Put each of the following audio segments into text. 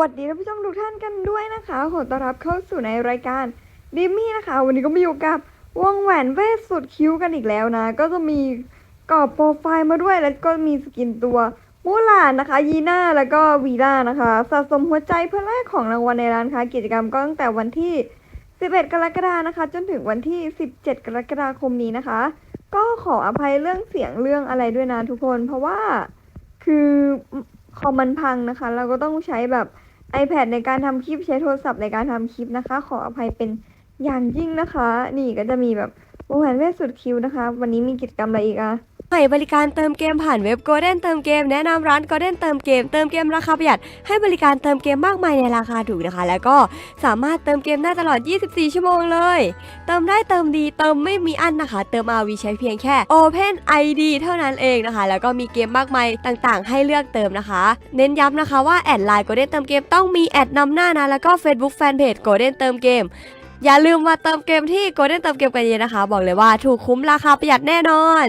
วัสดีท่านผู้ชมทุกท่านกันด้วยนะคะขอต้อนรับเข้าสู่ในรายการดิมมี่นะคะ วันนี้ก็มาอยู่กับวงแหวนเวทสุดคิ้วกันอีกแล้วนะ ก็จะมีกรอบโปรไฟล์มาด้วยแล้วก็มีสกินตัวมูลานนะคะ ยีน่าแล้วก็วีล่านะคะ สะสมหัวใจเพื่อแลกของรางวัลในร้านค้ากิจกรรมก็ตั้งแต่วันที่ 11 กรกฎานะคะ จนถึงวันที่ 17 กรกฎาคมนี้นะคะ ก็ขออภัยเรื่องเสียงเรื่องอะไรด้วยนะทุกคน เพราะว่าคือ คอมมันพังนะคะ เราก็ต้องใช้แบบ iPad ในการทำคลิปใช้โทรศัพท์ในการทำคลิปนะคะ ขออภัยเป็นอย่างยิ่งนะคะ นี่ก็จะมีแบบวงแหวนเวทสุดคิวนะคะ วันนี้มีกิจกรรมอะไรอีกอะ ให้บริการเติมเกมผ่านเว็บ Golden เติมเกมแนะนำร้าน Golden เติมเกม เติมเกมราคาประหยัด ให้บริการเติมเกมมากมายในราคาถูกนะคะ แล้วก็สามารถเติมเกมได้ตลอด 24 ชั่วโมงเลย เติมได้เติมดีเติมไม่มีอันนะคะ เติม RV ใช้เพียงแค่ Open ID เท่านั้นเองนะคะ แล้วก็มีเกมมากมายต่างๆ ให้เลือกเติมนะคะ เน้นย้ำนะคะว่าแอดไลน์ Golden เติมเกมต้องมีแอดนำหน้านะแล้วก็ Facebook Fanpage Golden เติมเกมอย่าลืมมาเติมเกมที่ Golden เติมเกมกันเยอะนะคะ บอกเลยว่าถูกคุ้มราคาประหยัดแน่นอน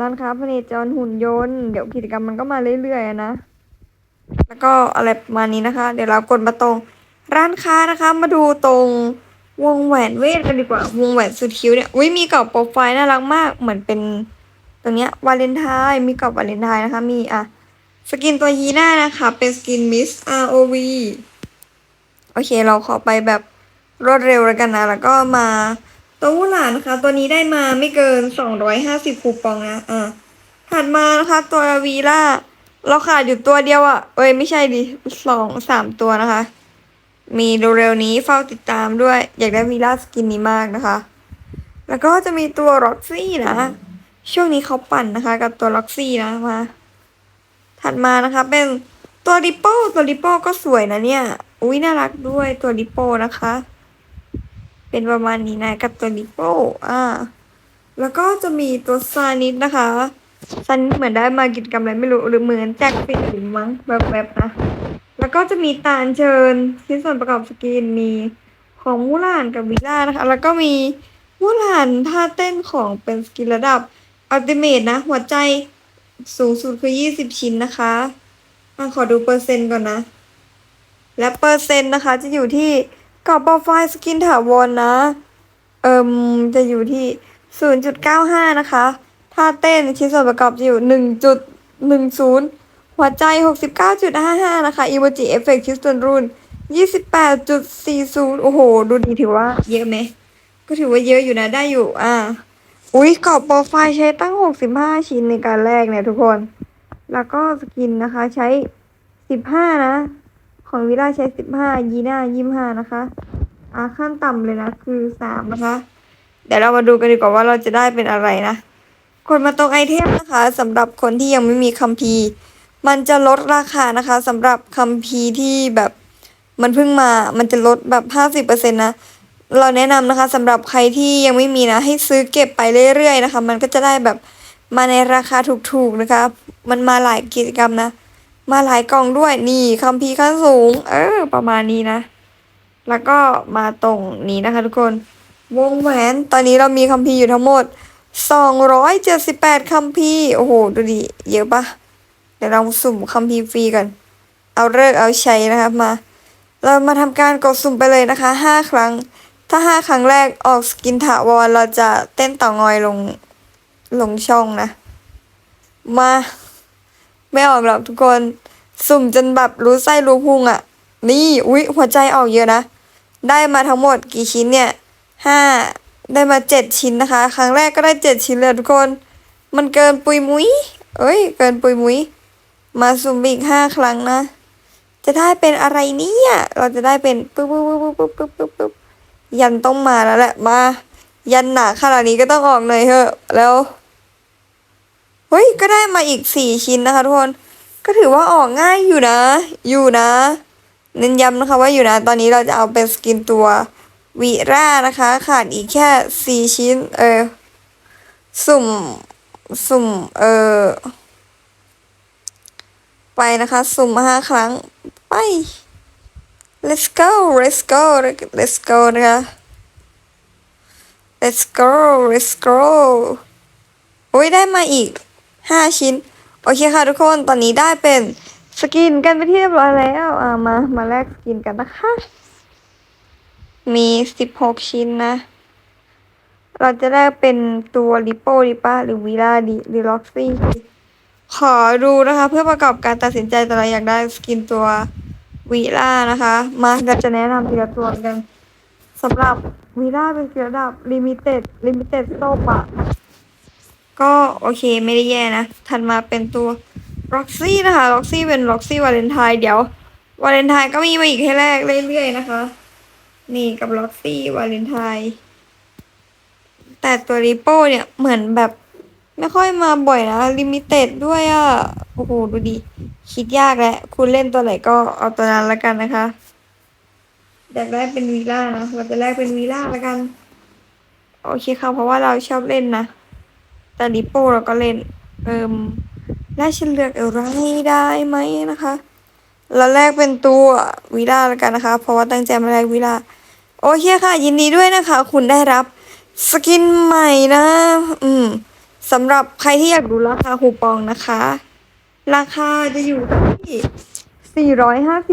ร้านค้าพเนจรหุ่นยนต์ เดี๋ยวกิจกรรมมันก็มาเรื่อยๆนะ แล้วก็อะไรประมาณนี้นะคะ เดี๋ยวเรากดมาตรง ร้านค้านะคะ มาดูตรงวงแหวนเวทกันดีกว่า วงแหวนสุดคิ้วเนี่ย อุ้ยมีกรอบโปรไฟล์น่ารักมาก เหมือนเป็นตรงเนี้ยวาเลนไทน์มีกรอบวาเลนไทน์นะคะ มีอะสกินตัวฮีน่านะคะ เป็นสกินมิส ROV โอเค เราขอไปแบบรวดเร็วแล้วกันนะ แล้วก็มา ตัวผู้หลานนะคะตัวนี้ได้มาไม่เกิน250คูปองนะอะถัดมานะคะตัววีล่าเราขาดอยู่ตัวเดียวอะ่ะเอ้ยไม่ใช่ดิสองสามตัวนะคะ มีเร็วๆนี้เฝ้าติดตามด้วย อยากได้วีล่าสกินนี้มากนะคะ แล้วก็จะมีตัวล็อกซี่นะช่วงนี้เขาปั่นนะคะ กับตัวล็อกซี่นะมา ถัดมานะคะ เป็นตัวริปโป้ตัวริปโป้ก็สวยนะเนี่ย อุ้ยน่ารักด้วยตัวริปโป้นะคะ เป็นประมาณนี้นะกับตัวริโป้อ่า แล้วก็จะมีตัวซานิสนะคะซานิสเหมือนได้มากิจกรรมอะไรไม่รู้หรือเหมือนแจกฟินมั้งแบบๆนะ แล้วก็จะมีตาลเชิญชิ้นส่วนประกอบสกินมีของมูลานกับวิล่านะคะ แล้วก็มีมูลานท่าเต้นของเป็นสกินระดับอัลติเมทนะ หัวใจสูงสุดคือ20ชิ้นนะคะอะขอดูเปอร์เซ็นต์ก่อนนะ และเปอร์เซ็นต์นะคะจะอยู่ที่ กรอบโปรไฟล์สกินถาวรนะ เอิมจะอยู่ที่ 0.95 นะคะท่าเต้นชิ้นส่วนประกอบจะอยู่ 1.10 หัวใจ 69.55 นะคะ อีโมจิเอฟเฟกต์ชิ้นส่วนรุ่น 28.40 โอ้โห ดูดีถือว่าเยอะไหม ก็ถือว่าเยอะอยู่นะ ได้อยู่ อ่า อุ๊ยกรอบโปรไฟล์ใช้ตั้ง 65 ชิ้นในการแรกเนี่ยทุกคน แล้วก็สกินนะคะใช้ 15 นะ ของวิล่าใช้15ยีน่า25นะคะ อ่าขั้นต่ำเลยนะ คือ3นะคะ เดี๋ยวเรามาดูกันดีกว่าว่าเราจะได้เป็นอะไรนะกดมาตรงไอเทมนะคะสำหรับคนที่ยังไม่มีคัมภีร์มันจะลดราคานะคะสำหรับคัมภีร์ที่แบบมันเพิ่งมา มันจะลดแบบห้าสิบเปอร์เซ็นต์นะ เราแนะนำนะคะสำหรับใครที่ยังไม่มีนะ ให้ซื้อเก็บไปเรื่อยๆนะคะ มันก็จะได้แบบมาในราคาถูกๆนะคะ มันมาหลายกิจกรรมนะ มาหลายกล่องด้วยนี่คัมภีร์ขั้นสูง เออ ประมาณนี้นะ แล้วก็มาตรงนี้นะคะทุกคน วงแหวนตอนนี้เรามีคัมภีร์อยู่ทั้งหมด 278คัมภีร์โอ้โห ดูดิ เยอะปะเดี๋ยวเราสุ่มคัมภีร์ฟรีกัน เอาเลิกเอาใช้นะคะมา เรามาทำการกดสุ่มไปเลยนะคะ 5 ครั้ง ถ้า 5 ครั้งแรกออกสกินถาวรเราจะเต้นต่างอยลงลงช่องนะ มา ไม่ออกหรอกทุกคน สุ่มจนแบบรู้ไส้รู้พุงอะ่ะ นี่อุ๊ยหัวใจออกเยอะนะ ได้มาทั้งหมดกี่ชิ้นเนี่ยห้าได้มาเจ็ดชิ้นนะคะ ครั้งแรกก็ได้เจ็ดชิ้นเลยทุกคน มันเกินปุยมุ้ยเอ้ย เกินปุยมุ้ยมาสุ่มอีกห้าครั้งนะ จะได้เป็นอะไรเนี่ย เราจะได้เป็นปึ๊บปึ๊บปึ๊บปึ๊บปึ๊บปึ๊บปึ๊บยันต้องมาแล้วแหละมา ยันหนาขนาดนี้ก็ต้องออกหน่อยเถอะแล้ว เฮ้ย ก็ได้มาอีกสี่ชิ้นนะคะทุกคน ก็ถือว่าออกง่ายอยู่นะ อยู่นะ เน้นย้ำนะคะว่าอยู่นะ ตอนนี้เราจะเอาเป็นสกินตัววีร่านะคะ ขาดอีกแค่สี่ชิ้น เออ สุ่ม สุ่ม เออ ไปนะคะ สุ่มห้าครั้ง ไป let's go let's go let's go นะคะ let's go let's go โอ้ยได้มาอีก ห้าชิ้น โอเคค่ะทุกคนตอนนี้ได้เป็นสกินกันไปที่เรียบร้อยแล้วอ่ามามาแลกสกินกันนะคะ มีสิบหกชิ้นนะ เราจะได้เป็นตัวลิโป้ลิป้าหรือวีล่าดีหรือล็อกซี่ขอดูนะคะ เพื่อประกอบการตัดสินใจแต่เราอยากได้สกินตัววีล่านะคะ มาเราจะแนะนำทีละตัวกันสำหรับวีล่าเป็นเกียร์ดับลิมิเต็ดลิมิเต็ดโซปะ ก็โอเคไม่ได้แย่นะ ถัดมาเป็นตัว Roxy นะคะ Roxy เป็น Roxy วาเลนไทน์เดี๋ยววาเลนไทน์ก็มีมาอีกให้แรกเรื่อยๆนะคะ นี่กับ Roxy วาเลนไทน์แต่ตัวริโป้เนี่ยเหมือนแบบ ไม่ค่อยมาบ่อยนะลิมิเต็ดด้วยอะ โอ้โห ดูดิ คิดยากแหละคุณเล่นตัวไหนก็เอาตัวนั้นละกันนะคะ อยากได้เป็นวีล่านะเราจะแลกเป็นวีล่าละกัน โอเคค่ะเพราะว่าเราชอบเล่นนะ แต่ลิโป้เราก็เล่น เอิมแล้ฉันเลือกอะไรได้ไหมนะคะเราแลกเป็นตัววีล่าละกันนะคะ เพราะว่าตั้งใจมาแลกวีล่าโอเคค่ะ ยินดีด้วยนะคะ คุณได้รับสกินใหม่นะ อืมสำหรับใครที่อยากดูราคาคูปองนะคะ ราคาจะอยู่ที่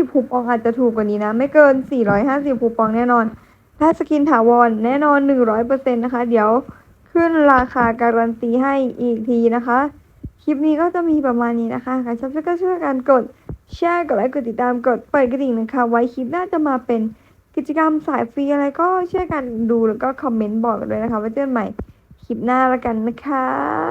450คูปองอาจจะถูกกว่านี้นะ ไม่เกิน 450คูปองแน่นอน ถ้าสกินถาวรแน่นอน 100%นะคะ เดี๋ยว ขึ้นราคาการันตีให้อีกทีนะคะ คลิปนี้ก็จะมีประมาณนี้นะคะใครชอบก็ช่วยกันกดแชร์กดไลค์กดติดตามกดเปิดกระดิ่งนะคะ ไว้คลิปหน้าจะมาเป็นกิจกรรมสายฟรีอะไรก็ช่วยกันดูแล้วก็คอมเมนต์บอกกันด้วยนะคะไว้เจอกันใหม่คลิปหน้าแล้วกันนะคะ